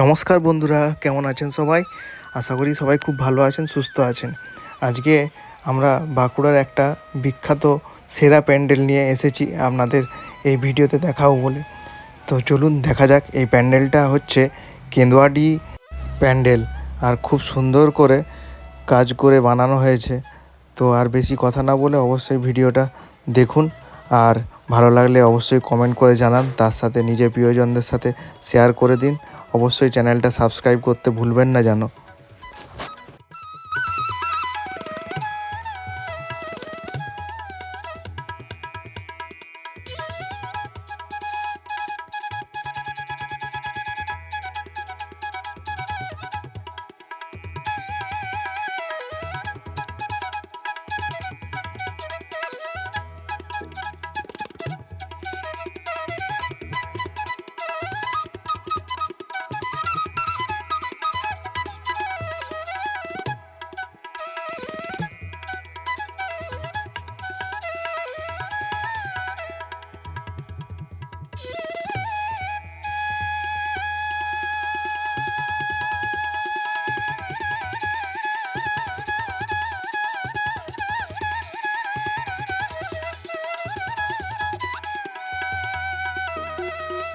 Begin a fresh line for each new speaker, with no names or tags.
নমস্কার বন্ধুরা, কেমন আছেন সবাই? আশা করি সবাই খুব ভালো আছেন, সুস্থ আছেন। আজকে আমরা বাঁকুড়ার একটা বিখ্যাত সেরা প্যান্ডেল নিয়ে এসেছি আপনাদের এই ভিডিওতে দেখাবো বলে। তো চলুন দেখা যাক, এই প্যান্ডেলটা হচ্ছে কেন্দুয়াডি প্যান্ডেল। আর খুব সুন্দর করে কাজ করে বানানো হয়েছে। তো আর বেশি কথা না বলে অবশ্যই ভিডিওটা দেখুন। আর ভালো লাগলে অবশ্যই কমেন্ট করে জানান। তার সাথে নিজের প্রিয়জনদের সাথে শেয়ার করে দিন। অবশ্যই চ্যানেলটা সাবস্ক্রাইব করতে ভুলবেন না যেন। thank you